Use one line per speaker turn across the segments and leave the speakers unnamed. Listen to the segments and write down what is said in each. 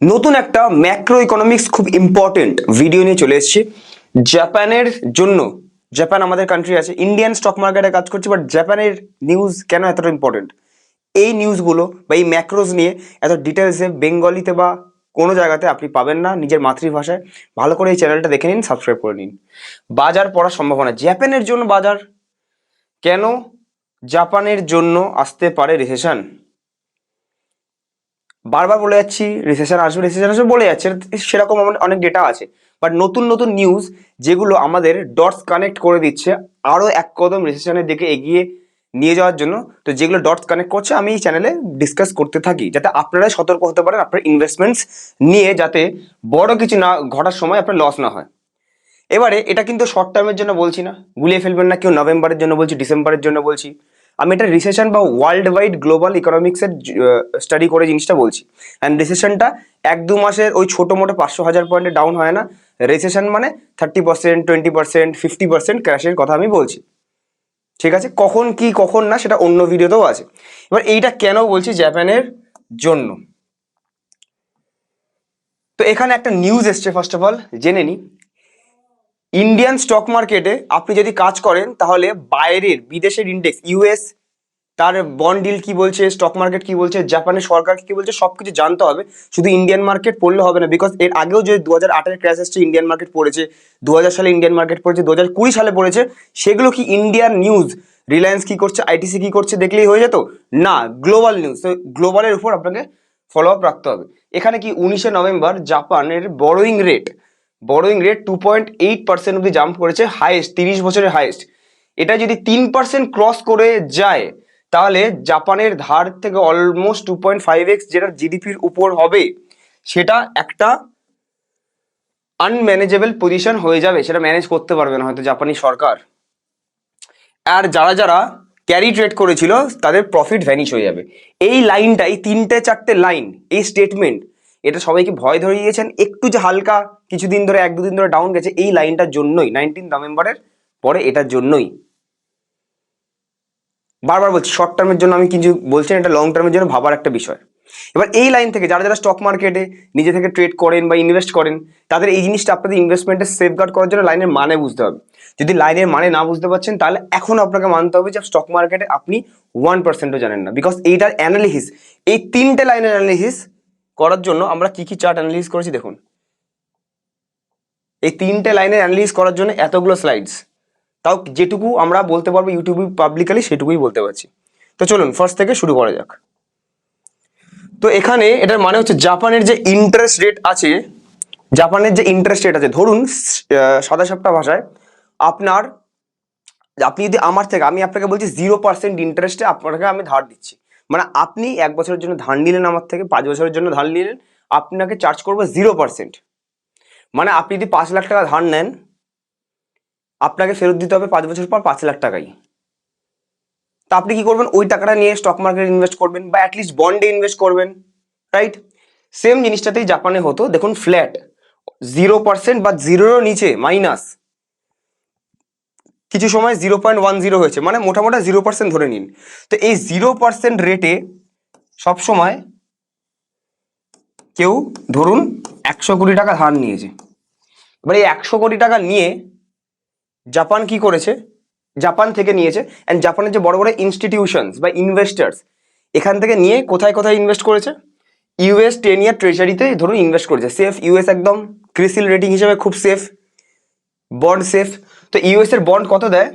নতুন একটা macro economics খুব ইম্পর্টেন্ট ভিডিও নিয়ে চলে এসেছি। জাপানের জন্য, জাপান আমাদের কান্ট্রি আছে ইন্ডিয়ান স্টক মার্কেটে কাজ করছে বাট জাপানের নিউজ কেন এতটা ইম্পর্টেন্ট এই নিউজগুলো বা এই ম্যাক্রোজ নিয়ে এত ডিটেলসে বেঙ্গলিতে বা কোনো জায়গাতে আপনি পাবেন না নিজের মাতৃভাষায়। ভালো করে এই চ্যানেলটা দেখে নিন সাবস্ক্রাইব করে নিন। বাজার পড়ার সম্ভাবনা, জাপানের জন্য বাজার? কেন? জাপানের জন্য আসতে পারে রিসেশন বারবার বলে যাচ্ছি রিসেশন আসবে রিসেশন আসবে, বলে যাচ্ছে। সেরকম অনেক ডেটা আছে। বাট নতুন নতুন নিউজ যেগুলো আমাদের ডটস কানেক্ট করে দিচ্ছে আরও এক কদম রিসেশনের দিকে এগিয়ে নিয়ে যাওয়ার জন্য। তো যেগুলো ডটস কানেক্ট করছে, আমি এই চ্যানেলে ডিসকাস করতে থাকি। যাতে আপনারাই সতর্ক হতে পারেন, আপনার ইনভেস্টমেন্টস নিয়ে যাতে বড় কিছু না ঘটার সময় আপনার লস না হয়। এবারে এটা কিন্তু শর্ট টার্মের জন্য বলছি না। গুলিয়ে ফেলবেন না কেউ। নভেম্বরের জন্য বলছি ডিসেম্বরের জন্য বলছি। আমি এটা রিসেশন বা ওয়ার্ল্ড ওয়াইড গ্লোবাল ইকোনমিক্সের স্টাডি করে জিনিসটা বলছি। অ্যান্ড রিসেশনটা এক দু মাসের ওই ছোটো মোটো পাঁচশো হাজার পয়েন্টে ডাউন হয় না। রিসেশন মানে thirty percent twenty percent fifty percent ক্র্যাশের কথা আমি বলছি। ঠিক আছে? কখন কি, কখন না, সেটা অন্য ভিডিওতেও আছে। এবার এইটা কেন বলছি জাপানের জন্য? তো এখানে একটা নিউজ এসছে ফার্স্ট অফ অল জেনে নিই ইন্ডিয়ান স্টক মার্কেটে আপনি যদি কাজ করেন, তাহলে বাইরের বিদেশের ইন্ডেক্স ইউএস তার বন্ড ডিল কি বলছে স্টক মার্কেট কি বলছে জাপানের সরকার কি বলছে সব কিছু জানতে হবে। শুধু ইন্ডিয়ান মার্কেট পড়লে হবে না বিকজ এর আগেও যে দু হাজার আটের ক্র্যাশ এসছে ইন্ডিয়ান মার্কেট পড়েছে দু হাজার সালে ইন্ডিয়ান মার্কেট পড়েছে দু হাজার কুড়ি সালে পড়েছে, সেগুলো কি ইন্ডিয়ান নিউজ রিলায়েন্স কি করছে আইটিসি কি করছে, দেখলেই হয়ে যেত? না গ্লোবাল নিউজ তো গ্লোবালের উপর আপনাকে ফলো আপ রাখতে হবে। এখানে কি উনিশে নভেম্বর জাপানের borrowing rate borrowing rate two point eight percent অব্দি জাম্প করেছে হাইয়েস্ট তিরিশ বছরের হাইয়েস্ট এটা যদি তিন পার্সেন্ট ক্রস করে যায়, তাহলে জাপানের ধার থেকে almost two point five X যেটা জিডিপির উপর হবে, সেটা একটা আনম্যানেজেবল পজিশন হয়ে যাবে, সেটা ম্যানেজ করতে পারবে না হয়তো জাপানি সরকার। আর যারা যারা ক্যারি ট্রেড করেছিল, তাদের প্রফিট ভ্যানিশ হয়ে যাবে। এই লাইনটাই তিনটে চারটে লাইন এই স্টেটমেন্ট এটা সবাইকে ভয় ধরে দিয়েছেন। একটু যে হালকা কিছুদিন ধরে, এক দুদিন ধরে ডাউন গেছে, এই লাইনটার জন্যই নাইনটিন নভেম্বরের পরে এটার জন্যই। বারবার বলছি শর্ট টার্মের জন্য আমি কিছু বলছি এটা লং টার্মের জন্য ভাবার একটা বিষয়। এবার এই লাইন থেকে যারা যারা স্টক মার্কেটে নিজে থেকে ট্রেড করেন বা ইনভেস্ট করেন, তাদের এই জিনিসটা আপনাদের ইনভেস্টমেন্টে সেফগার্ড করার জন্য লাইনের মানে বুঝতে হবে। যদি লাইনের মানে না বুঝতে পারছেন, তাহলে এখন আপনাকে মানতে হবে যে স্টক মার্কেটে আপনি ওয়ান পার্সেন্টও জানেন না। বিকজ এইটার অ্যানালিসিস এই তিনটে লাইনের অ্যানালিসিস করার জন্য আমরা কি কি চার্ট অ্যানালিসিস করেছি দেখুন। এই তিনটে লাইনের অ্যানালিস করার জন্য এতগুলো স্লাইডস তাও যেটুকু আমরা বলতে পারব ইউটিউবে পাবলিকালি সেটুকুই বলতে পারছি। তো চলুন ফার্স্ট থেকে শুরু করা যাক। তো এখানে এটার মানে হচ্ছে জাপানের যে ইন্টারেস্ট রেট আছে, জাপানের যে ইন্টারেস্ট রেট আছে, ধরুন সাদা সাপটা ভাষায়, আপনার, আপনি যদি আমার থেকে, আমি আপনাকে বলছি জিরো পার্সেন্ট ইন্টারেস্টে আপনাকে আমি ধার দিচ্ছি। মানে আপনি এক বছরের জন্য ধার নিলেন আমার থেকে, পাঁচ বছরের জন্য ধার নিলেন, আপনাকে চার্জ করব জিরো পার্সেন্ট মানে আপনি যদি পাঁচ লাখ টাকা ধার নেন, আপনাকে ফেরত দিতে হবে পাঁচ বছর পর পাঁচ লাখ টাকাই। তা আপনি কি করবেন? ওই টাকাটা নিয়ে স্টক মার্কেটে ইনভেস্ট করবেন বা অ্যাটলিস্ট বন্ডে ইনভেস্ট করবেন রাইট সেম জিনিসটাতেই জাপানে হতো। দেখুন ফ্ল্যাট জিরো পার্সেন্ট বা জিরোরও নিচে মাইনাস কিছু সময় জিরো পয়েন্ট ওয়ান জিরো হয়েছে মানে মোটামোটা জিরো পার্সেন্ট ধরে নিন। তো এই জিরো পার্সেন্ট রেটে সবসময় কেউ ধরুন একশো কোটি টাকা ধার নিয়েছে। এবার এই একশো কোটি টাকা নিয়ে জাপান কি করেছে? জাপান থেকে নিয়েছে অ্যান্ড জাপানের যে বড় বড় ইনস্টিটিউশনস বা ইনভেস্টার্স এখান থেকে নিয়ে কোথায় কোথায় ইনভেস্ট করেছে? ইউএস টেন ইয়ার ট্রেজারিতে ধরুন ইনভেস্ট করেছে। সেফ ইউএস একদম ক্রিসিল রেটিং হিসেবে খুব সেফ বন্ড সেফ তো ইউএস এর বন্ড কত দেয়?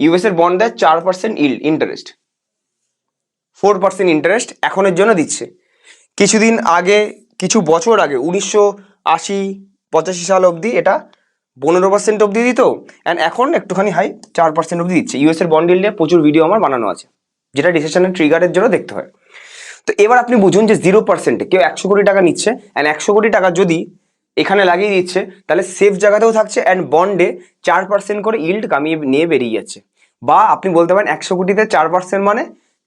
ইউএস এর বন্ড দেয় চার percent yield interest four percent interest এখনের জন্য দিচ্ছে। কিছুদিন আগে, কিছু বছর আগে, উনিশশো আশি, পঁচাশি সাল অবধি এটা পনেরো পার্সেন্ট অবধি দিত অ্যান্ড এখন একটুখানি হাই চার পার্সেন্ট অবধি দিচ্ছে। ইউএস এর বন্ডিল নিয়ে প্রচুর ভিডিও আমার বানানো আছে, যেটা ডিসিশনের ট্রিগারের জন্য দেখতে হয়। তো এবার আপনি বুঝুন যে জিরো পার্সেন্টে কেউ একশো কোটি টাকা নিচ্ছে অ্যান্ড একশো কোটি টাকা যদি এখানে লাগিয়ে দিচ্ছে। তাহলে সেফ জায়গাতেও থাকছে অ্যান্ড বন্ডে চার পার্সেন্ট করে ইল্ড কামিয়ে নিয়ে বেরিয়ে যাচ্ছে। বা আপনি বলতে পারেন একশো কোটিতে চার পার্সেন্ট মানে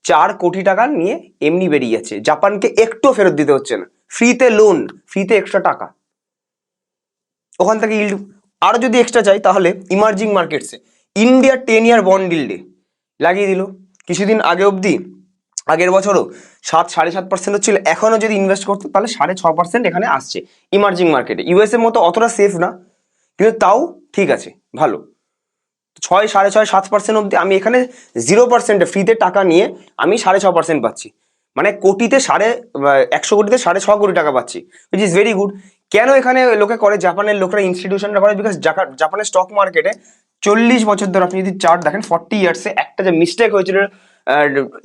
চার কোটি টাকা নিয়ে এমনি বেরিয়ে যাচ্ছে। জাপানকে একটু ফেরত দিতে হচ্ছে না। ফ্রিতে লোন ফ্রিতে এক্সট্রা টাকা। ওখান থেকে ইল্ড আরও যদি এক্সট্রা চাই তাহলে ইমার্জিং মার্কেটসে ইন্ডিয়ার টেন ইয়ার বন্ড ডিল্ডে লাগিয়ে দিল। কিছুদিন আগে অবধি আগের বছরও সাত, সাড়ে সাত পার্সেন্ট হচ্ছিল, এখনও যদি ইনভেস্ট করতো, তাহলে সাড়ে ছ পার্সেন্ট এখানে আসছে ইমার্জিং মার্কেটে ইউএসএর মতো অতটা সেফ না, কিন্তু তাও ঠিক আছে, ভালো। ছয়, সাড়ে ছয়, সাত পার্সেন্ট অবধি, আমি এখানে জিরো পার্সেন্টে ফ্রিতে টাকা নিয়ে আমি সাড়ে ছ পার্সেন্ট পাচ্ছি। মানে কোটিতে সাড়ে একশো কোটিতে সাড়ে ছ কোটি টাকা পাচ্ছি উইচ ইজ ভেরি গুড কেন এখানে লোকে করে, জাপানের লোকেরা ইনস্টিটিউশনরা করে? বিকজ জাপানের স্টক মার্কেটে চল্লিশ বছর ধরে, আপনি যদি চার্ট দেখেন ফর্টি ইয়ার্সে একটা যে মিস্টেক হয়েছিল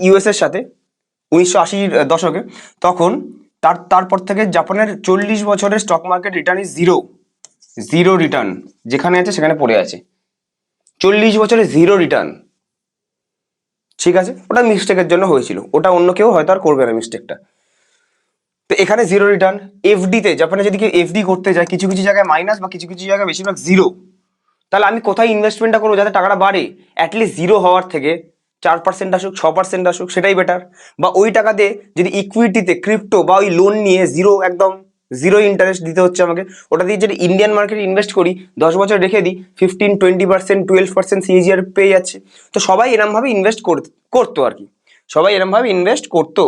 ইউএস এর সাথে উনিশশো আশির দশকে। তখন তার, তারপর থেকে জাপানের চল্লিশ বছরের stock market return is zero zero return যেখানে আছে, সেখানে পড়ে আছে। চল্লিশ বছরে জিরো রিটার্ন ঠিক আছে? ওটা মিস্টেকের জন্য হয়েছিল। ওটা অন্য কেউ হয়তো আর করবে না মিস্টেকটা তো এখানে জিরো রিটার্ন এফডিতে জাপানে যদি কেউ এফডি করতে যায়, কিছু কিছু জায়গায় মাইনাস বা কিছু কিছু জায়গায় বেশিরভাগ জিরো তাহলে আমি কোথায় ইনভেস্টমেন্টটা করব যাতে টাকাটা বাড়ে? অ্যাটলিস্ট জিরো হওয়ার থেকে চার পার্সেন্ট আসুক, ছ পার্সেন্ট আসুক, সেটাই বেটার বা ওই টাকা দিয়ে যদি ইকুইটিতে ক্রিপ্টো বা ওই লোন নিয়ে জিরো একদম জিরো ইন্টারেস্ট দিতে হচ্ছে আমাকে, ওটা দিয়ে যদি ইন্ডিয়ান মার্কেটে ইনভেস্ট করি, দশ বছর রেখে দিই fifteen twenty percent twelve percent CAGR পেয়ে যাচ্ছে। তো সবাই এরমভাবে ইনভেস্ট করতো আর কি। সবাই এরমভাবে ইনভেস্ট করতো।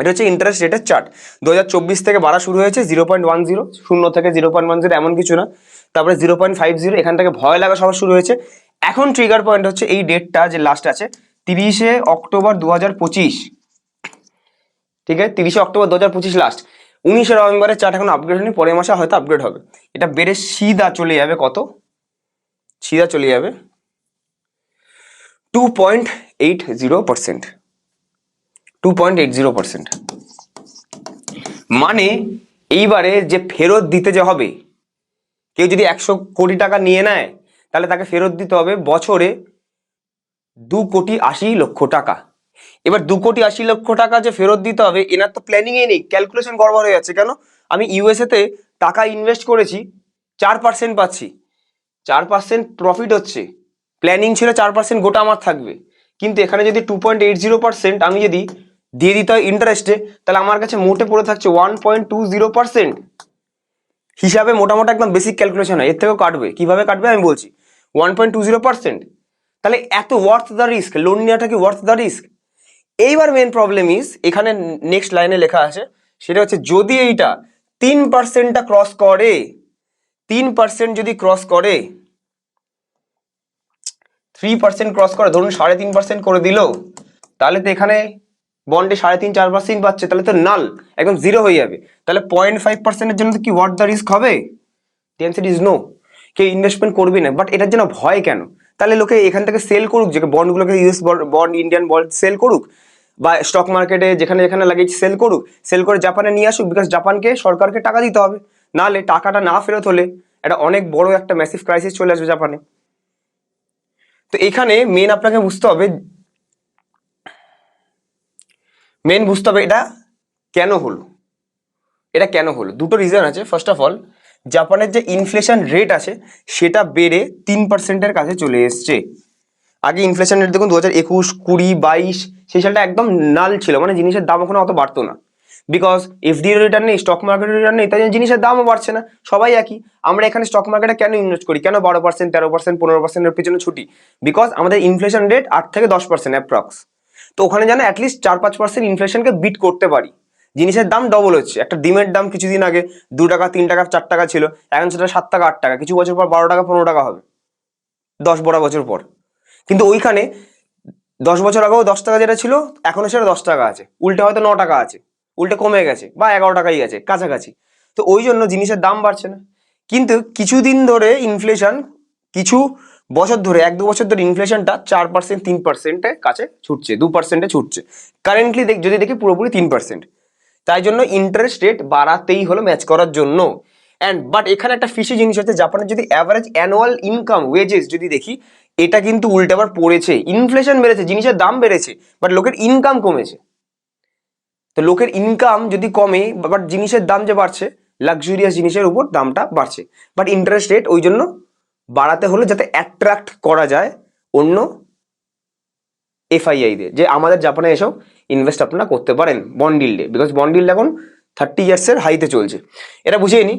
এটা হচ্ছে ইন্টারেস্ট রেটের চার্ট দু হাজার চব্বিশ থেকে বাড়া শুরু হয়েছে জিরো পয়েন্ট ওয়ান জিরো শূন্য থেকে জিরো পয়েন্ট ওয়ান জিরো এমন কিছু না। তারপরে জিরো পয়েন্ট ফাইভ জিরো এখান থেকে ভয় লাগা সবার শুরু হয়েছে। এখন ট্রিগার পয়েন্ট হচ্ছে এই ডেটটা যে লাস্ট আছে, তিরিশে অক্টোবর দু হাজার পঁচিশ। ঠিক আছে? তিরিশে অক্টোবর দু হাজার পঁচিশ লাস্ট উনিশে নভেম্বরের চার্ট এখন আপগ্রেড হয়নি, পরের মাসে হয়তো আপগ্রেড হবে। এটা বেড়ে সিধা চলে যাবে কত? সিধা চলে যাবে two point eight zero percent two point eight zero percent মানে এইবারে যে ফেরত দিতে যে হবে, কেউ যদি একশো কোটি টাকা নিয়ে নেয় তাহলে তাকে ফেরত দিতে হবে বছরে দু কোটি আশি লক্ষ টাকা। এবার দু কোটি আশি লক্ষ টাকা যে ফেরত দিতে হবে, এনার তো প্ল্যানিংয়ে নেই ক্যালকুলেশন গড়বড় হয়ে যাচ্ছে। কেন? আমি ইউএসএ তে টাকা ইনভেস্ট করেছি, চার পার্সেন্ট পাচ্ছি। চার পার্সেন্ট প্রফিট হচ্ছে। প্ল্যানিং ছিল চার পার্সেন্ট গোটা আমার থাকবে। কিন্তু এখানে যদি two point eight zero percent আমি যদি দিয়ে দিতে হয় ইন্টারেস্টে তাহলে আমার কাছে মোটে পড়ে থাকছে one point two zero percent হিসাবে মোটামুটি একদম বেসিক ক্যালকুলেশন হয়। এর থেকেও কাটবে। কীভাবে কাটবে আমি বলছি। One point two zero percent তাহলে এত ওয়ার্থ দ্য রিস্ক লোন নেওয়াটা কি ওয়ার্থ দ্য রিস্ক এইবার মেন প্রবলেম ইজ এখানে নেক্সট লাইনে লেখা আছে, সেটা হচ্ছে যদি এইটা তিন পার্সেন্টটা ক্রস করে, তিন পার্সেন্ট যদি ক্রস করে থ্রি পার্সেন্ট ক্রস করে, ধরুন সাড়ে তিন পার্সেন্ট করে দিল, তাহলে তো এখানে বন্ডে সাড়ে তিন, চার পার্সেন্ট পাচ্ছে, তাহলে তো নাল একদম জিরো হয়ে যাবে। তাহলে পয়েন্ট ফাইভ পার্সেন্টের জন্য কি ওয়ার্ড দ্য রিস্ক হবে? টেন্সিট ইজ নো কেউ ইনভেস্টমেন্ট করবে না বাট এটার জন্য ভয় কেন? তাহলে লোকে এখান থেকে সেল করুক, যে বন্ডগুলোকে US bond Indian bond sell করুক, বা স্টক মার্কেটে যেখানে যেখানে লাগিয়েছে সেল করুক সেল করে জাপানে নিয়ে আসুক বিকজ জাপানকে সরকারকে টাকা দিতে হবে। নাহলে টাকাটা না ফেরত হলে এটা অনেক বড় একটা ম্যাসিভ ক্রাইসিস চলে আসবে জাপানে তো এখানে মেন আপনাকে বুঝতে হবে মেন বুঝতে হবে এটা কেন হলো? এটা কেন হলো? দুটো রিজন আছে। ফার্স্ট অফ অল জাপানের যে ইনফ্লেশন রেট আছে, সেটা বেড়ে তিন পার্সেন্টের কাছে চলে এসছে। আগে ইনফ্লেশন রেট দেখুন দু হাজার একুশ, কুড়ি, বাইশ, সেই সালটা একদম নাল ছিল মানে জিনিসের দাম ওখানে অত বাড়তো না। বিকজ এফডির রিটার্ন নেই স্টক মার্কেটের রিটার্ন নেই, তাই জিনিসের দামও বাড়ছে না, সবাই একই। আমরা এখানে স্টক মার্কেটে কেন ইনভেস্ট করি? কেন বারো পার্সেন্ট তেরো পার্সেন্ট পনেরো পার্সেন্টের পিছনে ছুটি? বিকজ আমাদের ইনফ্লেশন রেট আট থেকে দশ পার্সেন্ট অ্যাপ্রক্স তো ওখানে যেন অ্যাটলিস্ট চার পাঁচ পার্সেন্ট ইনফ্লেশনকে বিট করতে পারি। জিনিসের দাম ডবল হচ্ছে। একটা ডিমের দাম কিছুদিন আগে দু টাকা, তিন টাকা, চার টাকা ছিল, এখন সেটা সাত টাকা, আট টাকা। কিছু বছর পর বারো টাকা, পনেরো টাকা হবে। দশ বারো বছর পর। কিন্তু ওইখানে দশ বছর আগেও দশ টাকা যেটা ছিল এখনও সেটা দশ টাকা আছে। উল্টে হয়তো ন টাকা আছে। উল্টে কমে গেছে বা এগারো টাকাই আছে কাছাকাছি। তো ওই জন্য জিনিসের দাম বাড়ছে না। কিন্তু কিছুদিন ধরে ইনফ্লেশন কিছু বছর ধরে, এক দু বছর ধরে ইনফ্লেশনটা চার পার্সেন্ট তিন পার্সেন্টের কাছে ছুটছে, দু পার্সেন্টে ছুটছে। কারেন্টলি দেখ, যদি দেখি পুরোপুরি তিন পার্সেন্ট তাই জন্য ইন্টারেস্ট রেট বাড়াতেই হলো ম্যাচ করার জন্য। অ্যান্ড বাট এখানে একটা ফিসি জিনিস হচ্ছে, জাপানের যদি অ্যাভারেজ অ্যানুয়াল ইনকাম ওয়েজেস যদি দেখি, এটা কিন্তু উল্টে আবার পড়েছে। ইনফ্লেশন বেড়েছে, জিনিসের দাম বেড়েছে বাট লোকের ইনকাম কমেছে। তো লোকের ইনকাম যদি কমে বাট জিনিসের দাম যে বাড়ছে লাক্সুরিয়াস জিনিসের উপর দামটা বাড়ছে। বাট ইন্টারেস্ট রেট ওই জন্য বাড়াতে হলে যাতে অ্যাট্রাক্ট করা যায় অন্য এফআইআই দিয়ে যে আমাদের জাপানে এসব ইনভেস্ট আপনারা করতে পারেন বন্ড ডিল্ডে বিকজ বন্ড ডিল্ড এখন থার্টি ইয়ার্সের হাইতে চলছে। এটা বুঝিয়ে নি,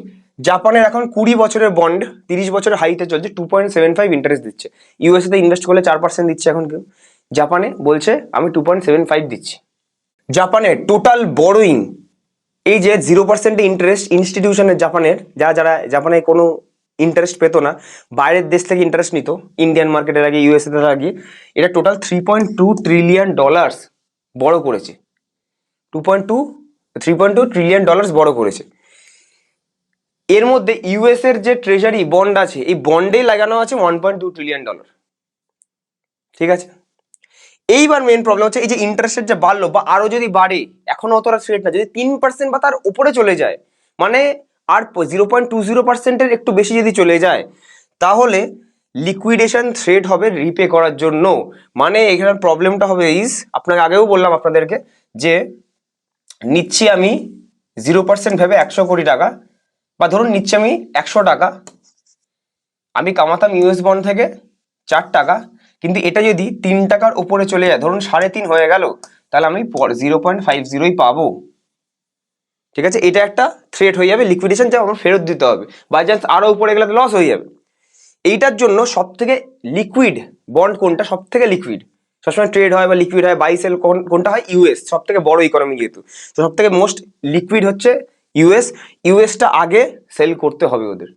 জাপানের এখন কুড়ি বছরের বন্ড তিরিশ বছরের হাইতে চলছে two point seven five interest দিচ্ছে। ইউএসএতে ইনভেস্ট করলে চার পার্সেন্ট দিচ্ছে এখন কেউ। জাপানে বলছে, আমি টু পয়েন্ট সেভেন ফাইভ দিচ্ছি। জাপানের টোটাল বড়োইং এই যে জিরো পার্সেন্ট ইন্টারেস্ট ইনস্টিটিউশনের জাপানের, যারা যারা জাপানে কোনো ইন্টারেস্ট পেতো না, বাইরের দেশ থেকে ইন্টারেস্ট নিত ইন্ডিয়ান মার্কেটের আগে ইউএসএ তে লাগিয়ে এটা total three point two trillion dollars বড় করেছে। Two point two three point two trillion dollars বড় করেছে। এর মধ্যে ইউএস এর যে ট্রেজারি বন্ড আছে, এই বন্ডেই লাগানো আছে one point two trillion dollar ঠিক আছে? এইবার মেন প্রবলেম হচ্ছে, এই যে ইন্টারেস্ট যে বাড়লো বা আরও যদি বাড়ে, এখনও অতটা রেট না, যদি তিন পার্সেন্ট বা তার উপরে চলে যায় মানে আর জিরো পয়েন্ট টু জিরো পার্সেন্টের একটু বেশি যদি চলে যায়, তাহলে লিকুইডেশন থ্রেড হবে রিপে করার জন্য। মানে এখানে প্রবলেমটা হবে ইজ আপনাকে আগেও বললাম আপনাদেরকে যে নিচ্ছি আমি জিরো পার্সেন্ট ভেবে একশো কোটি টাকা বা ধরুন নিচ্ছি আমি একশো টাকা। আমি কামাতাম ইউএস বন্ড থেকে চার টাকা, কিন্তু এটা যদি তিন টাকার উপরে চলে যায়, ধরুন সাড়ে তিন হয়ে গেল, তাহলে আমি জিরো পয়েন্ট ফাইভ জিরোই পাবো। ঠিক আছে? এটা একটা থ্রেট হয়ে যাবে লিকুইডেশন যা আমার ফেরত দিতে হবে। বাই চান্স আরও উপরে গেলে লস হয়ে যাবে। এইটার জন্য সব থেকে লিকুইড বন্ড কোনটা? সব থেকে লিকুইড সবসময় ট্রেড হয় বা লিকুইড হয় বাইসেল কোনটা হয়? ইউএস সব থেকে বড় ইকোনমি যেহেতু। তো সব থেকে মোস্ট লিকুইড হচ্ছে ইউএস ইউএসটা আগে সেল করতে হবে ওদের।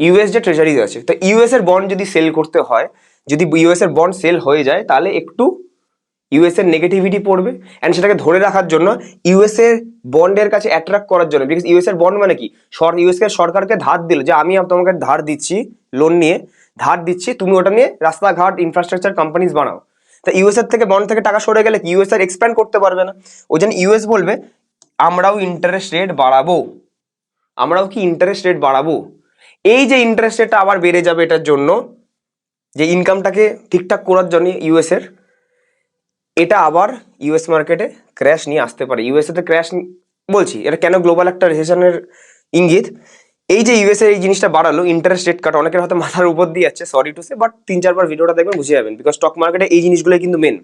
ইউএস যে ট্রেজারি আছে। তো ইউএস এর বন্ড যদি সেল করতে হয়, যদি ইউএস এর বন্ড সেল হয়ে যায়, তাহলে একটু ইউএস এর নেগেটিভিটি পড়বে অ্যান্ড সেটাকে ধরে রাখার জন্য ইউএস এর বন্ডের কাছে অ্যাট্রাক্ট করার জন্য বিকজ ইউএস এর বন্ড মানে কি? ইউএস এর সরকারকে ধার দিল যে আমি তোমাকে ধার দিচ্ছি লোন নিয়ে, ধার দিচ্ছি, তুমি ওটা নিয়ে রাস্তাঘাট ইনফ্রাস্ট্রাকচার কোম্পানিজ বানাও। তা ইউএস এর থেকে বন্ড থেকে টাকা সরে গেলে কি ইউএস এর এক্সপ্যান্ড করতে পারবে না? ওই জন্য ইউএস বলবে, আমরাও ইন্টারেস্ট রেট বাড়াবো। আমরাও কি ইন্টারেস্ট রেট বাড়াবো? এই যে ইন্টারেস্ট রেটটা আবার বেড়ে যাবে এটার জন্য, যে ইনকামটাকে ঠিকঠাক করার জন্য ইউএস এর এটা আবার ইউএস মার্কেটে ক্র্যাশ নিয়ে আসতে পারে। ইউএসএ তে ক্র্যাশ বলছি, এটা কেন গ্লোবাল একটা রিসেশনের ইঙ্গিত? এই যে ইউএসএ এই জিনিসটা বাড়ালো ইন্টারেস্ট রেট কাট অনেকের হয়তো মাথার উপর দিয়ে যাচ্ছে সরি টু সে বাট তিন চারবার ভিডিওটা দেখবেন, বুঝে যাবেন বিকজ স্টক মার্কেটে এই জিনিসগুলোই কিন্তু মেন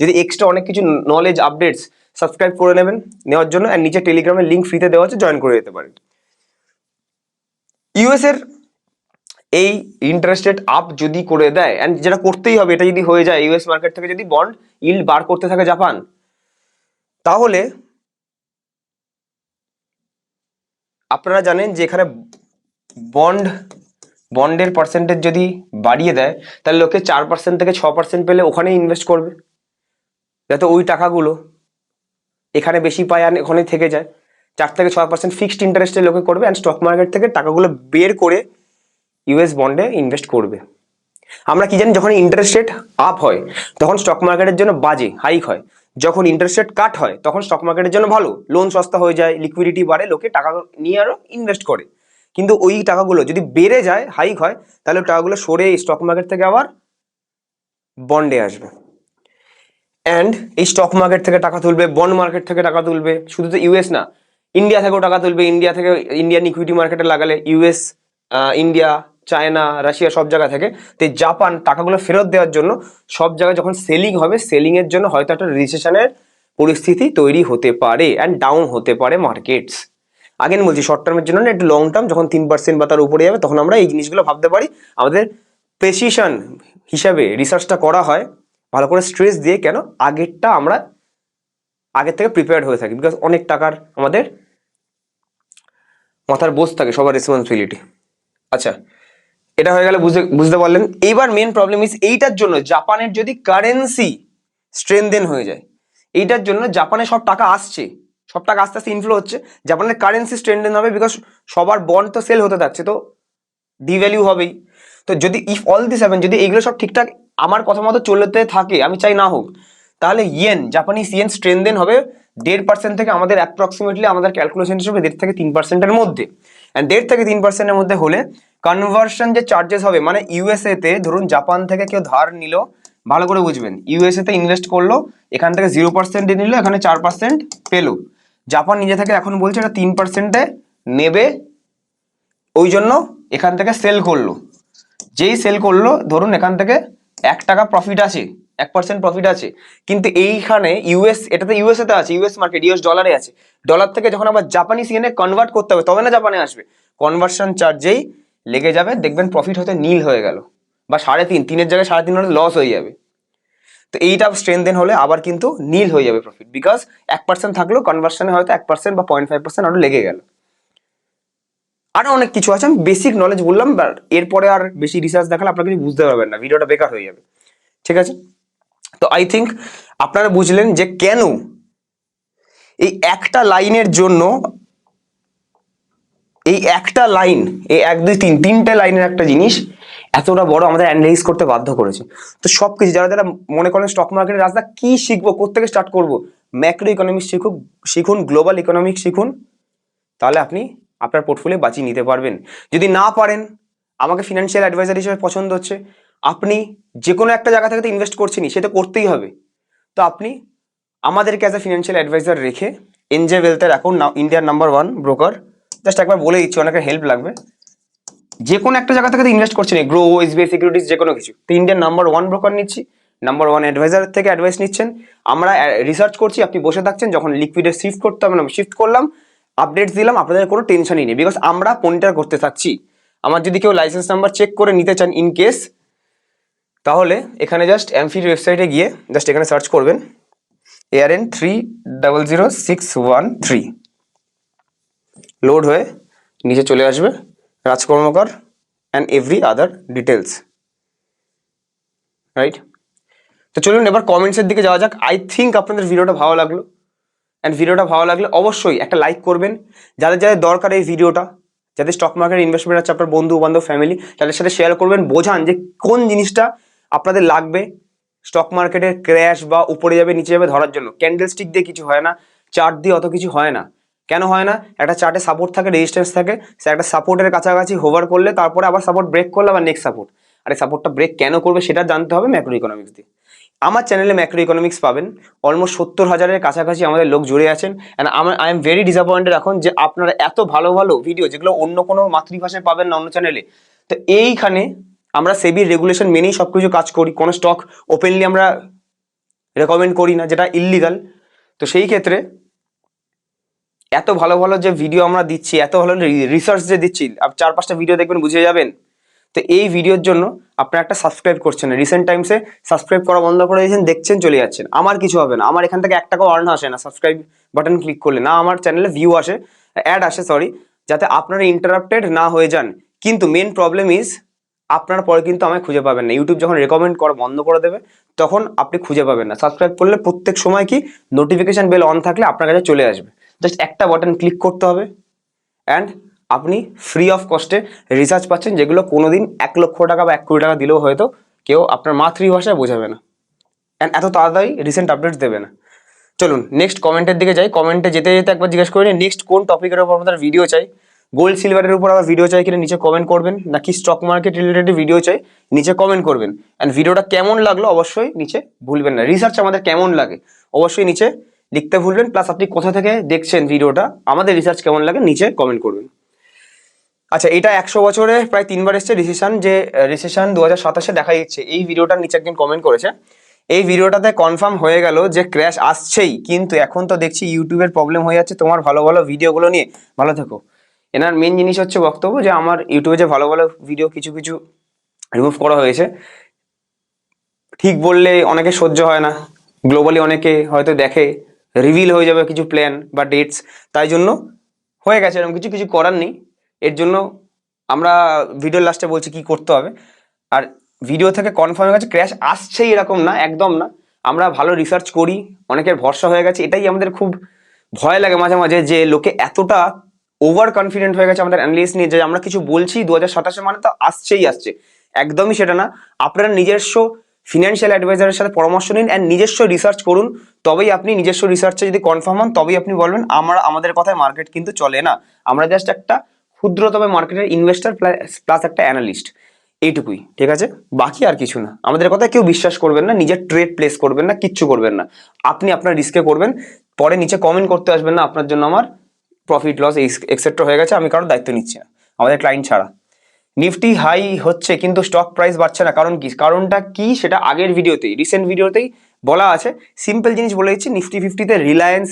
যদি এক্সট্রা অনেক কিছু নলেজ আপডেটস সাবস্ক্রাইব করে নেবেন, নেওয়ার জন্য আর নিচে টেলিগ্রামের লিঙ্ক ফ্রিতে দেওয়া আছে জয়েন করে যেতে পারেন। ইউএস এর এই ইন্টারেস্ট রেট আপ যদি করে দেয় অ্যান্ড যেটা করতেই হবে, এটা যদি হয়ে যায় ইউএস মার্কেট থেকে যদি বন্ড ইল্ড বার করতে থাকে জাপান, তাহলে আপনারা জানেন যে এখানে বন্ড বন্ডের পার্সেন্টেজ যদি বাড়িয়ে দেয়, তাহলে লোকে চার পার্সেন্ট থেকে ছ পার্সেন্ট পেলে ওখানেই ইনভেস্ট করবে। যাতে ওই টাকাগুলো এখানে বেশি পায় আর ওখানে থেকে যায়। চার থেকে ছয় পার্সেন্ট ফিক্সড ইন্টারেস্টে লোকে করবে অ্যান্ড স্টক মার্কেট থেকে টাকাগুলো বের করে ইউএস বন্ডে ইনভেস্ট করবে। আমরা কি জানি যখন ইন্টারেস্ট রেট আপ হয়, তখন স্টক মার্কেটের জন্য বাজে হাইক হয়। যখন ইন্টারেস্ট রেট কাট হয়, তখন স্টক মার্কেটের জন্য ভালো লোন সস্তা হয়ে যায় লিকুইডিটি বাড়ে, লোকে টাকা নিয়ে আরও ইনভেস্ট করে। কিন্তু ওই টাকাগুলো যদি বেড়ে যায় হাইক হয়, তাহলে টাকাগুলো সরে স্টক মার্কেট থেকে আবার বন্ডে আসবে। অ্যান্ড এই স্টক মার্কেট থেকে টাকা তুলবে বন্ড মার্কেট থেকে টাকা তুলবে। শুধু তো ইউএস না ইন্ডিয়া থেকেও টাকা তুলবে ইন্ডিয়া থেকে ইন্ডিয়ান ইকুইটি মার্কেটে লাগালে ইউএস ইন্ডিয়া চায়না, রাশিয়া সব জায়গা থেকে। তো জাপান টাকাগুলো ফেরত দেওয়ার জন্য সব জায়গায় যখন সেলিং হবে সেলিং এর জন্য হয়তো একটা রিসেশনের পরিস্থিতি তৈরি হতে পারে অ্যান্ড ডাউন হতে পারে মার্কেটস আগেন বলছি শর্ট টার্মের জন্য না, একটু লং টার্ম যখন তিন পার্সেন্ট বা তার উপরে যাবে, তখন আমরা এই জিনিসগুলো ভাবতে পারি। আমাদের প্রেসিশন হিসাবে রিসার্চটা করা হয়, ভালো করে স্ট্রেস দিয়ে কেন আগেরটা আমরা আগের থেকে প্রিপেয়ার্ড হয়ে থাকি। বিকজ অনেক টাকার আমাদের মাথার বোঝ থাকে, সবার রেসপন্সিবিলিটি আচ্ছা এটা হয়ে গেলে বুঝতে বুঝতে পারলেন। এইবার মেন প্রবলেম ইস এইটার জন্য জাপানের যদি কারেন্সি স্ট্রেনদেন হয়ে যায়, এইটার জন্য জাপানে সব টাকা আসছে। সব টাকা আস্তে আস্তে ইনফ্লো হচ্ছে। জাপানের কারেন্সি স্ট্রেনদেন হবে বিকজ সবার বন্ড তো সেল হতে থাকছে, তো ডিভ্যালিউ হবেই। তো যদি ইফ অল দিস হ্যাভেন যদি এইগুলো সব ঠিকঠাক আমার কথা মতো চলতে থাকে, আমি চাই না হোক, তাহলে ইয়েন জাপানিজ ইয়েন স্ট্রেনদেন হবে দেড় পার্সেন্ট থেকে আমাদের অ্যাপ্রক্সিমেটলি আমাদের ক্যালকুলেশন হিসেবে দেড় থেকে তিন পার্সেন্টের মধ্যে। অ্যান্ড দেড় থেকে তিন পার্সেন্টের মধ্যে হলে কনভার্সন যে চার্জেস হবে মানে ইউএসএ তে ধরুন জাপান থেকে কেউ ধার নিল, ভালো করে বুঝবেন। ইউএসএ তে ইনভেস্ট করল, এখান থেকে জিরো পার্সেন্টে নিল, এখানে চার পার্সেন্ট পেল। জাপান নিজে থেকে এখন বলছে এটা তিন পার্সেন্টে নেবে, ওই জন্য এখান থেকে সেল করল। যেই সেল করল, ধরুন এখান থেকে এক টাকা প্রফিট আছে, এক পার্সেন্ট প্রফিট আছে, কিন্তু এইখানে ইউএস এটাতে ইউএসএ তে আছে ইউএস মার্কেট ইউএস ডলারে আছে। ডলার থেকে যখন আবার জাপানি সিএনএ কনভার্ট করতে হবে, তবে না জাপানে আসবে। কনভার্সন চার্জেই লেগে যাবে, দেখবেন প্রফিট হতে নীল হয়ে গেল। বা সাড়ে তিন, তিনের জায়গায় সাড়ে তিন হলে লস হয়ে যাবে। তো এইটা স্ট্রেনদেন হলে আবার কিন্তু নীল হয়ে যাবে প্রফিট বিকজ এক পার্সেন্ট থাকলেও কনভার্সনে হয়তো এক পার্সেন্ট বা পয়েন্ট ফাইভ পার্সেন্ট আরও লেগে গেল। আরও অনেক কিছু আছে, আমি বেসিক নলেজ বললাম বাট এরপরে আর বেশি রিসার্চ দেখালে আপনারা কিছু বুঝতে পারবেন না, ভিডিওটা বেকার হয়ে যাবে। ঠিক আছে? তো আই থিঙ্ক আপনারা বুঝলেন যে কেন এই একটা লাইনের জন্য এই একটা লাইন এই এক, দুই, তিন, তিনটে লাইনের একটা জিনিস এতটা বড় আমাদের অ্যানালাইজ করতে বাধ্য করেছে। তো সব কিছু যারা যারা মনে করেন স্টক মার্কেটের রাস্তা কি শিখব কোথেকে স্টার্ট করব? ম্যাক্রো ইকোনমিক্স শিখুক, শিখুন গ্লোবাল ইকোনমিক্স শিখুন, তাহলে আপনি আপনার পোর্টফোলিও বাঁচিয়ে নিতে পারবেন। যদি না পারেন, আমাকে ফিনান্সিয়াল অ্যাডভাইজার হিসেবে পছন্দ হচ্ছে, আপনি যে কোনো একটা জায়গা থেকে তো ইনভেস্ট করছেনই, সেটা করতেই হবে। তো আপনি আমাদেরকে অ্যাজ এ ফিনান্সিয়াল অ্যাডভাইজার রেখে এনজে ওয়েলথের অ্যাকাউন্ট ইন্ডিয়ার নাম্বার ওয়ান ব্রোকার জাস্ট একবার বলে দিচ্ছি অনেকের হেল্প লাগবে। যে কোনো একটা জায়গা থেকে ইনভেস্ট করছেন গ্রো এসবিআই সিকিউরিটিজ যে কোনো কিছু। তো ইন্ডিয়ান নাম্বার ওয়ান ব্রোকার নিচ্ছি নাম্বার ওয়ান অ্যাডভাইজার থেকে অ্যাডভাইস নিচ্ছেন। আমরা রিসার্চ করছি, আপনি বসে থাকছেন, যখন লিকুইডে শিফট করতে হবে শিফট করলাম আপডেটস দিলাম, আপনাদের কোনো টেনশনই নেই বিকজ আমরা মনিটর করতে থাকছি। আমার যদি কেউ লাইসেন্স নাম্বার চেক করে নিতে চান ইন কেস তাহলে এখানে জাস্ট এমফির ওয়েবসাইটে গিয়ে জাস্ট এখানে সার্চ করবেন ARN three double zero six one three load হয়ে নিচে চলে আসবে। Raj Karmakar and every other details right তো চলুন এবার কমেন্টসের দিকে যাওয়া যাক। আই থিঙ্ক আপনাদের ভিডিওটা ভালো লাগল। অ্যান্ড ভিডিওটা ভালো লাগলে অবশ্যই একটা লাইক করবেন। যাদের যাদের দরকার এই ভিডিওটা যাদের স্টক মার্কেট ইনভেস্টমেন্ট আছে, আপনার বন্ধু, বান্ধব ফ্যামিলি তাদের সাথে শেয়ার করবেন, বোঝান যে কোন জিনিসটা আপনাদের লাগবে। স্টক মার্কেটের ক্র্যাশ বা উপরে যাবে, নিচে যাবে ধরার জন্য। ক্যান্ডেল স্টিক দিয়ে কিছু হয় না চার্ট দিয়ে অত কিছু হয় না। কেন হয় না? একটা চার্টে সাপোর্ট থাকে রেজিস্ট্যান্স থাকে, সে একটা সাপোর্টের কাছাকাছি হোভার করলে তারপরে আবার সাপোর্ট ব্রেক করলে আবার নেক্সট সাপোর্ট আর এই সাপোর্টটা ব্রেক কেন করবে সেটা জানতে হবে ম্যাক্রো ইকোনমিক্স দিয়ে। আমার চ্যানেলে ম্যাক্রো ইকোনমিক্স পাবেন অলমোস্ট সত্তর হাজারের কাছাকাছি আমাদের লোক জুড়ে আছেন অ্যান্ড আমার আই এম ভেরি ডিসঅ্যাপয়েন্টেড এখন যে আপনারা এত ভালো ভালো ভিডিও যেগুলো অন্য কোনো মাতৃভাষায় পাবেন না অন্য চ্যানেলে তো এইখানে আমরা সেবির রেগুলেশন মেনেই সব কিছু কাজ করি, কোনো স্টক ওপেনলি আমরা রেকমেন্ড করি না, যেটা ইললিগাল তো সেই ক্ষেত্রে এত ভালো ভালো যে ভিডিও আমরা দিচ্ছি, এত ভালো রিসার্চ যে দিচ্ছি চার পাঁচটা ভিডিও দেখবেন, বুঝে যাবেন। তো এই ভিডিওর জন্য আপনারা একটা সাবস্ক্রাইব করছেন। রিসেন্ট টাইমসে সাবস্ক্রাইব করা বন্ধ করে দিয়েছেন, দেখছেন, চলে যাচ্ছেন। আমার কিছু হবে না। আমার এখান থেকে এক টাকাও আর্ন আসে না। সাবস্ক্রাইব বাটন ক্লিক করলে না, আমার চ্যানেলে ভিউ আসে অ্যাড আসে সরি যাতে আপনারা ইন্টারাপ্টেড না হয়ে যান। কিন্তু মেন প্রবলেম ইজ আপনার পরে কিন্তু আমায় খুঁজে পাবেন না। ইউটিউব যখন রেকমেন্ড করা বন্ধ করে দেবে, তখন আপনি খুঁজে পাবেন না। সাবস্ক্রাইব করলে প্রত্যেক সময় কি নোটিফিকেশান বেল অন থাকলে আপনার কাছে চলে আসবে। জাস্ট একটা বাটন ক্লিক করতে হবে। অ্যান্ড আপনি ফ্রি অফ কস্টে রিসার্চ পাচ্ছেন, যেগুলো কোনোদিন এক লক্ষ টাকা বা এক কোটি টাকা দিলেও হয়তো কেউ আপনার মাতৃভাষায় বোঝাবে না। অ্যান্ড এত তাড়াতাড়ি রিসেন্ট আপডেটস দেবে না। চলুন নেক্সট কমেন্টের দিকে যাই। কমেন্টে যেতে যেতে একবার জিজ্ঞেস করে নেক্সট কোন টপিকের উপর আপনার ভিডিও চাই? গোল্ড সিলভারের উপর আবার ভিডিও চাই কিনা, নিচে কমেন্ট করবেন। নাকি স্টক মার্কেট রিলেটেড ভিডিও চাই, নিচে কমেন্ট করবেন। অ্যান্ড ভিডিওটা কেমন লাগল অবশ্যই নিচে ভুলবেন না। রিসার্চ আমাদের কেমন লাগে, অবশ্যই নিচে লিখতে ভুলবেন প্লাস আপনি কোথা থেকে দেখছেন ভিডিওটা, আমাদের রিসার্চ কেমন লাগে নিচে কমেন্ট করবেন। আচ্ছা এটা একশো বছরে প্রায় তিনবার এসছে রিসেশন যে রিসেশন দু হাজার সাতাশে দেখা যাচ্ছে। এই ভিডিওটার নিচে একজন কমেন্ট করেছে। এই ভিডিওটাতে কনফার্ম হয়ে গেল যে ক্র্যাশ আসছেই, কিন্তু এখন তো দেখছি ইউটিউবের প্রবলেম হয়ে যাচ্ছে। তোমার ভালো ভালো ভিডিওগুলো নিয়ে। ভালো থেকো। এনার মেন জিনিস হচ্ছে বক্তব্য যে, আমার ইউটিউবে যে ভালো ভালো ভিডিও কিছু কিছু রিমুভ করা হয়েছে। ঠিক বললে অনেকে সহ্য হয় না। গ্লোবালি অনেকে হয়তো দেখে। রিভিল হয়ে যাবে কিছু প্ল্যান বা ডেটস তাই জন্য হয়ে গেছে, এরকম কিছু কিছু করার নেই। এর জন্য আমরা ভিডিও লাস্টে বলছি কি করতে হবে। আর ভিডিও থেকে কনফার্ম হয়ে গেছে ক্র্যাশ আসছেই এরকম না, একদম না। আমরা ভালো রিসার্চ করি, অনেকের ভরসা হয়ে গেছে, এটাই আমাদের খুব ভয় লাগে মাঝে মাঝে যে লোকে এতটা ওভার কনফিডেন্ট হয়ে গেছে আমাদের অ্যানালিস্ট নিয়ে যে আমরা কিছু বলছি, দু হাজার সাতাশে মানে তো আসছেই আসছে। একদমই সেটা না। আপনারা নিজস্ব ফিনান্সিয়াল অ্যাডভাইজারের সাথে পরামর্শ নিন অ্যান্ড নিজস্ব রিসার্চ করুন। তবেই আপনি নিজস্ব রিসার্চে যদি কনফার্ম হন, তবেই আপনি বলবেন, আমরা, আমাদের কথায় মার্কেট কিন্তু চলে না। আমরা জাস্ট একটা ক্ষুদ্রতম মার্কেটের ইনভেস্টর প্লাস একটা অ্যানালিস্ট এইটুকুই, ঠিক আছে? বাকি আর কিছু না। আমাদের কথা কেউ বিশ্বাস করবেন না, নিজের ট্রেড প্লেস করবেন না, কিচ্ছু করবেন না। আপনি আপনার রিস্কে করবেন, পরে নিচে কমেন্ট করতে আসবেন না, আপনার জন্য আমার প্রফিট লস এক্সেট্রা হয়ে গেছে, আমি কারোর দায়িত্ব নিচ্ছি না। আমাদের ক্লায়েন্ট ছাড়া। নিফটি হাই হচ্ছে, কিন্তু স্টক প্রাইস বাড়ছে না। কারণ কি? কারণটা কি? সেটা আগের ভিডিওতেই রিসেন্ট ভিডিওতেই বলা আছে। সিম্পল জিনিস বলে দিচ্ছি, নিফটি ফিফটিতে রিলায়েন্স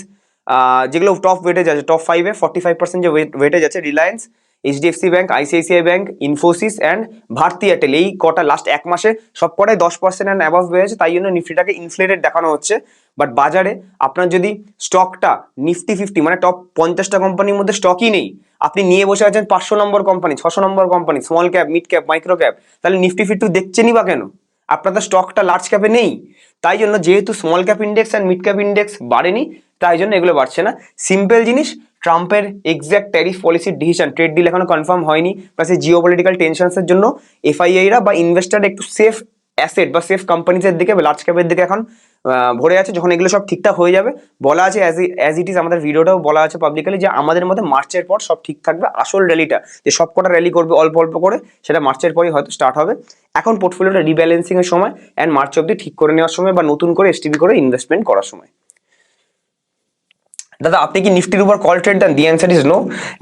যেগুলো টপ ওয়েটেজ আছে টপ ফাইভে ফর্টি ফাইভ পার্সেন্ট যে ওয়েটেজ আছে Reliance HDFC bank ICICI bank Infosys and Bharti Airtel এই কটা লাস্ট এক মাসে সব কটাই দশ পার্সেন্ট অ্যান্ড অ্যাভাব বেড়েছে, তাই জন্য নিফটিটাকে ইনফ্লেটেড দেখানো হচ্ছে। বাট বাজারে আপনার যদি স্টকটা নিফটি ফিফটি মানে টপ পঞ্চাশটা কোম্পানির মধ্যে স্টকই নেই আপনি নিয়ে বসে আছেন পাঁচশো নম্বর কোম্পানি ছশো নম্বর company small cap mid cap micro cap তাহলে নিফটি ফিফটি দেখছেনই বা কেন? আপনাদের স্টকটা লার্জ ক্যাপে নেই। তাই জন্য যেহেতু small cap index and mid cap index বাড়েনি, তাই জন্য এগুলো বাড়ছে না। সিম্পল জিনিস ট্রাম্পের এক্স্যাক্ট ট্যারিফ পলিসির ডিসিশন ট্রেড ডিল এখনও কনফার্ম হয়নি। প্লাস এই জিও পলিটিক্যাল টেনশনসের জন্য এফআইআইরা বা ইনভেস্টার একটু সেফ অ্যাসেট বা সেফ কোম্পানিজের দিকে লার্জ ক্যাপের দিকে এখন ভরে আছে, যখন এগুলো সব ঠিকঠাক হয়ে যাবে। বলা আছে অ্যাজ ইট ইজ আমাদের ভিডিওটাও বলা আছে পাবলিকালি যে আমাদের মধ্যে মার্চের পর সব ঠিক থাকবে। আসল র্যালিটা যে সব কটা র্যালি করবে অল্প অল্প করে, সেটা মার্চের পরই হয়তো স্টার্ট হবে। এখন পোর্টফোলিওটা রিব্যালেন্সিংয়ের সময় অ্যান্ড মার্চ অব্দি ঠিক করে নেওয়ার সময় বা নতুন করে এসটিভি করে ইনভেস্টমেন্ট করার সময়। দাদা, আপনি কি নিফটির উপর কল ট্রেড দেন? দি অ্যান্সার ইজ নো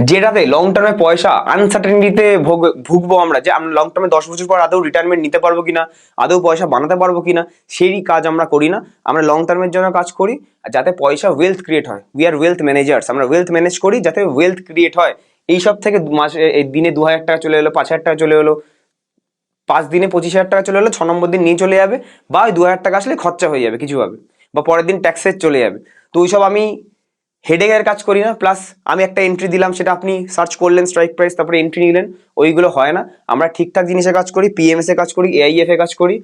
যেটাতে লং টার্মে পয়সা আনসার্টেনিটিতে ভুগবো আমরা, যে আমরা লং টার্মে দশ বছর পর আদৌ রিটায়ারমেন্ট নিতে পারব কিনা, আদৌ পয়সা বানাতে পারব কিনা সেই কাজ আমরা করি না। আমরা লং টার্মের জন্য কাজ করি যাতে পয়সা ওয়েলথ ক্রিয়েট হয়। উই আর ওয়েলথ ম্যানেজার্স আমরা ওয়েলথ ম্যানেজ করি যাতে ওয়েলথ ক্রিয়েট হয়। এইসব থেকে মাসে দিনে দু হাজার টাকা চলে এলো, পাঁচ হাজার টাকা চলে এলো, পাঁচ দিনে পঁচিশ হাজার টাকা চলে এলো, ছ নম্বর দিন নিয়ে চলে যাবে, বা ওই দু হাজার টাকা আসলে খরচা হয়ে যাবে কিছু হবে বা পরের দিন ট্যাক্সের চলে যাবে। তো ওইসব আমি হেডেকের কাজ করি না প্লাস আমি একটা এন্ট্রি দিলাম, সেটা আপনি সার্চ করলেন স্ট্রাইক প্রাইস তারপরে এন্ট্রি নিলেন, ওইগুলো হয় না। আমরা ঠিকঠাক জিনিসে কাজ করি পিএমএস এ কাজ করি এআইএফ এ কাজ করি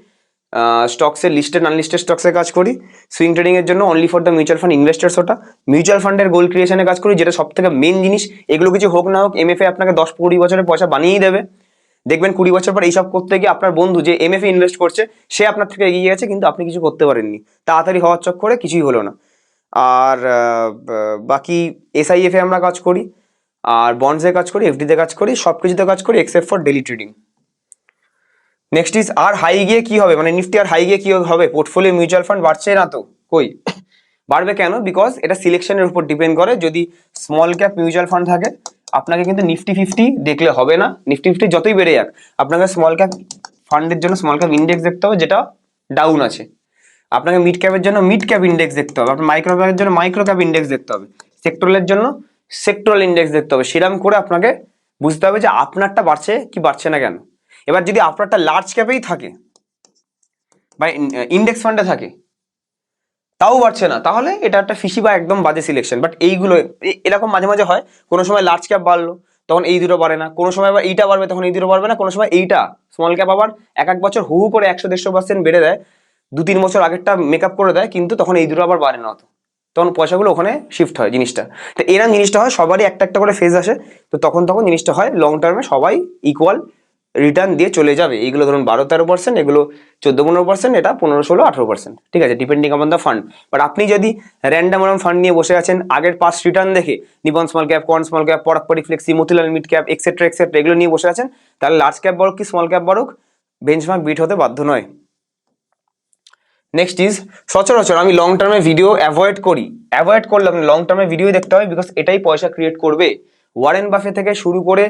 স্টকসের লিস্টেড আনলিস্টেড স্টকসে কাজ করি। সুইং ট্রেডিং এর জন্য only for the mutual fund investors ওটা। মিউচুয়াল ফান্ডের গোল ক্রিয়েশনে কাজ করি, যেটা সব থেকে মেন জিনিস। এগুলো কিছু হোক না হোক এমএফএ আপনাকে দশ কুড়ি বছরের পয়সা বানিয়েই দেবে। দেখবেন কুড়ি বছর পর এইসব করতে গিয়ে আপনার বন্ধু যে এমএফএ ইনভেস্ট করছে, সে আপনার থেকে এগিয়ে গেছে, কিন্তু আপনি কিছু করতে পারেননি। তাড়াতাড়ি হওয়ার চক্করে কিছুই হলো না। আর বাকি এসআইএফ আমরা কাজ করি, আর বন্ডসে কাজ করি এফডিতে কাজ করি সব কিছুতে কাজ করি except for daily trading next is R high গিয়ে কি হবে? মানে নিফটি আর হাই গিয়ে কি হবে? পোর্টফোলিও মিউচুয়াল ফান্ড বাড়ছে না তো? কই? বাড়বে কেন? বিকজ এটা সিলেকশনের উপর ডিপেন্ড করে। যদি স্মল ক্যাপ মিউচুয়াল ফান্ড থাকে, আপনাকে কিন্তু নিফটি ফিফটি দেখলে হবে না। নিফটি ফিফটি যতই বেড়ে যাক, আপনাকে স্মল ক্যাপ ফান্ডের জন্য স্মল ক্যাপ ইন্ডেক্স দেখতে হবে, যেটা ডাউন আছে। আপনাকে মিড ক্যাপের জন্য মিড ক্যাপ ইন্ডেক্স দেখতে হবে। আপনার মাইক্রো ক্যাপের জন্য মাইক্রো ক্যাপ ইন্ডেক্স দেখতে হবে। সেক্টরালের জন্য সেক্টরাল ইন্ডেক্স দেখতে হবে। সেরকম করে আপনাকে বুঝতে হবে যে আপনারটা বাড়ছে কি বাড়ছে না কেন। এবার যদি আপনারটা লার্জ ক্যাপেই থাকে, বা ইন্ডেক্স ফান্ডে থাকে, তাও বাড়ছে না। তাহলে এটা একটা ফিসি বা একদম বাজে সিলেকশন বাট এইগুলো এরকম মাঝে মাঝে হয়, কোনো সময় লার্জ ক্যাপ বাড়লো, তখন এই দুটো বাড়ে না। কোনো সময় আবার এইটা বাড়বে, তখন এই দুটো বাড়বে না। কোনো সময় এইটা স্মল ক্যাপ আবার এক এক বছর হু করে একশো, দেড়শো পার্সেন্ট বেড়ে দেয়। দু তিন বছর আগেরটা মেকআপ করে দেয়, কিন্তু তখন এই দুটো আবার বাড়ে না অত। তখন পয়সাগুলো ওখানে শিফট হয় জিনিসটা। তো এরম জিনিসটা হয়, সবারই একটা একটা করে ফেজ আসে। তো তখন তখন জিনিসটা হয় লং টার্মে সবাই ইকুয়াল রিটার্ন দিয়ে চলে যাবে। এইগুলো ধরুন বারো তেরো পার্সেন্ট এগুলো চোদ্দ পনেরো পার্সেন্ট এটা পনেরো ষোলো আঠেরো পার্সেন্ট ঠিক আছে depending on the fund but আপনি যদি র্যান্ডাম ওরম ফান্ড নিয়ে বসে আছেন, আগের পাস রিটার্ন দেখে নিবন স্মল ক্যাপ কন small cap Parag Parikh flexi Motilal mid cap etcetera etcetera এগুলো নিয়ে বসে আছেন, তাহলে লার্জ ক্যাপ বাড়ুক কি স্মল ক্যাপ বাড়ুক? বেঞ্চমার্ক বিট হতে বাধ্য নয়। নেক্সট ইজ সচরাচর আমি লং টার্মে ভিডিও অ্যাভয়েড করি। অ্যাভয়েড করলে আপনি লং টার্মে ভিডিও দেখতে হবে বিকজ এটাই পয়সা ক্রিয়েট করবে। ওয়ারেন বাফে থেকে শুরু করে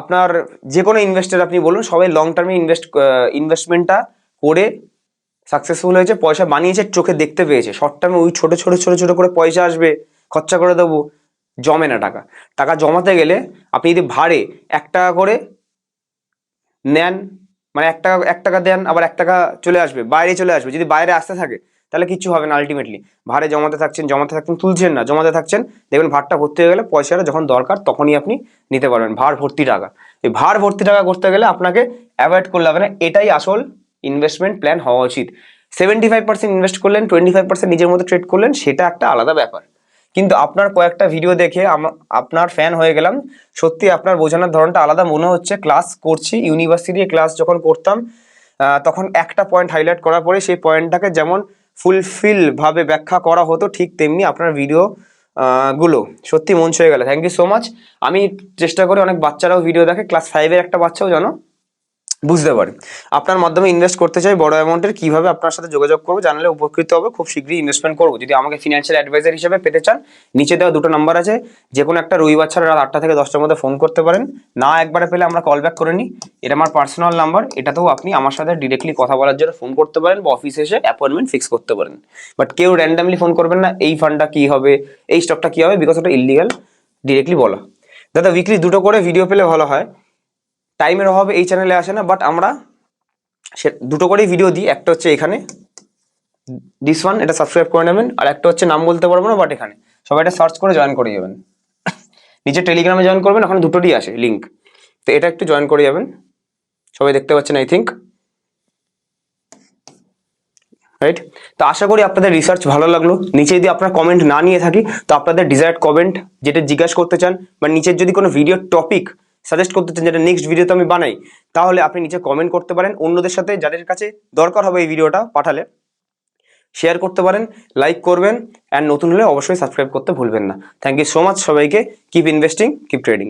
আপনার যে কোনো ইনভেস্টার আপনি বলুন, সবাই লং টার্মে ইনভেস্ট ইনভেস্টমেন্টটা করে সাকসেসফুল হয়েছে, পয়সা বানিয়েছে, চোখে দেখতে পেয়েছে। শর্ট টার্মে ওই ছোটো ছোটো ছোটো ছোটো করে পয়সা আসবে, খরচা করে দেবো, জমে না টাকা। টাকা জমাতে গেলে আপনি যদি ভাড়ে এক টাকা করে নেন মানে এক টাকা এক টাকা দেন, আবার এক টাকা চলে আসবে, বাইরে চলে আসবে, যদি বাইরে আসতে থাকে, তাহলে কিছু হবে না আলটিমেটলি ভাড়ে জমাতে থাকছেন জমাতে থাকছেন, তুলছেন না, জমাতে থাকছেন, দেখবেন ভাড়টা ভর্তি হয়ে গেলে পয়সাটা যখন দরকার, তখনই আপনি নিতে পারবেন, ভাড় ভর্তি টাকা। এই ভাড় ভর্তি টাকা করতে গেলে আপনাকে অ্যাভয়েড করলে হবে না, এটাই আসল ইনভেস্টমেন্ট প্ল্যান হওয়া উচিত। সেভেন্টি ফাইভ পার্সেন্ট ইনভেস্ট করলেন টোয়েন্টি ফাইভ পার্সেন্ট নিজের মধ্যে ট্রেড করলেন, সেটা একটা আলাদা ব্যাপার। কিন্তু আপনার কয়েকটা ভিডিও দেখে আপনার ফ্যান হয়ে গেলাম। সত্যি আপনার বোঝানোর ধরনটা আলাদা। মনে হচ্ছে ক্লাস করছি ইউনিভার্সিটি ক্লাস যখন করতাম তখন একটা পয়েন্ট হাইলাইট করার পরে সেই পয়েন্টটাকে যেমন ফুলফিল ভাবে ব্যাখ্যা করা হতো, ঠিক তেমনি আপনার ভিডিও গুলো। সত্যি মন ছুঁয়ে গেল। থ্যাংক ইউ সো মাচ আমি চেষ্টা করি অনেক বাচ্চারাও ভিডিও দেখে। ক্লাস ফাইভের একটা বাচ্চাও জানো? বুঝতে পারে। আপনার মাধ্যমে ইনভেস্ট করতে চাই, বড় অ্যামাউন্টের কীভাবে আপনার সাথে যোগাযোগ করব জানলে উপকৃত হবে, খুব শীঘ্রই ইনভেস্টমেন্ট করব। যদি আমাকে ফিনান্সিয়াল অ্যাডভাইজার হিসেবে পেতে চান, নিচে দেওয়া দুটো নাম্বার আছে যে কোনো একটা রবিবার ছাড়া রাত আটটা থেকে দশটার মধ্যে ফোন করতে পারেন। না একবারে পেলে আমরা কল ব্যাক করে নিই। এটা আমার পার্সোনাল নাম্বার এটাতেও আপনি আমার সাথে ডিরেক্টলি কথা বলার জন্য ফোন করতে পারেন বা অফিসে এসে অ্যাপয়েন্টমেন্ট ফিক্স করতে পারেন। বাট কেউ র্যান্ডামলি ফোন করবেন না, এই ফান্ডটা কী হবে, এই স্টকটা কী হবে বিকজ ওটা ইলিগাল ডিরেক্টলি বলা। দাদা উইকলি দুটো করে ভিডিও পেলে ভালো হয়। টাইমের অভাবে এই চ্যানেলে আসে না বাট আমরা সে দুটো করেই ভিডিও দিই, একটা হচ্ছে এখানে দিস ওয়ান এটা সাবস্ক্রাইব করে নেবেন, আর একটা হচ্ছে নাম বলতে পারব না বাট এখানে। সবাই এটা সার্চ করে জয়েন করে যাবেন। নিচে টেলিগ্রামে জয়েন করবেন, ওখানে দুটোরই আসে লিঙ্ক তো এটা একটু জয়েন করে যাবেন। সবাই দেখতে পাচ্ছেন আই থিঙ্ক রাইট তো আশা করি আপনাদের রিসার্চ ভালো লাগল। নিচে যদি আপনারা কমেন্ট না নিয়ে থাকি, তো আপনাদের ডিজায়ার্ড কমেন্ট যেটা জিজ্ঞাসা করতে চান, বা নিচের যদি কোনো ভিডিও টপিক সাজেস্ট করতে চান যেটা নেক্সট ভিডিওতে আমি বানাই, তাহলে আপনি নিচে কমেন্ট করতে পারেন। অন্যদের সাথে যাদের কাছে দরকার হবে এই ভিডিওটা পাঠালে শেয়ার করতে পারেন লাইক করবেন অ্যান্ড নতুন হলে অবশ্যই সাবস্ক্রাইব করতে ভুলবেন না। থ্যাংক ইউ সো মাচ সবাইকে। Keep investing keep trading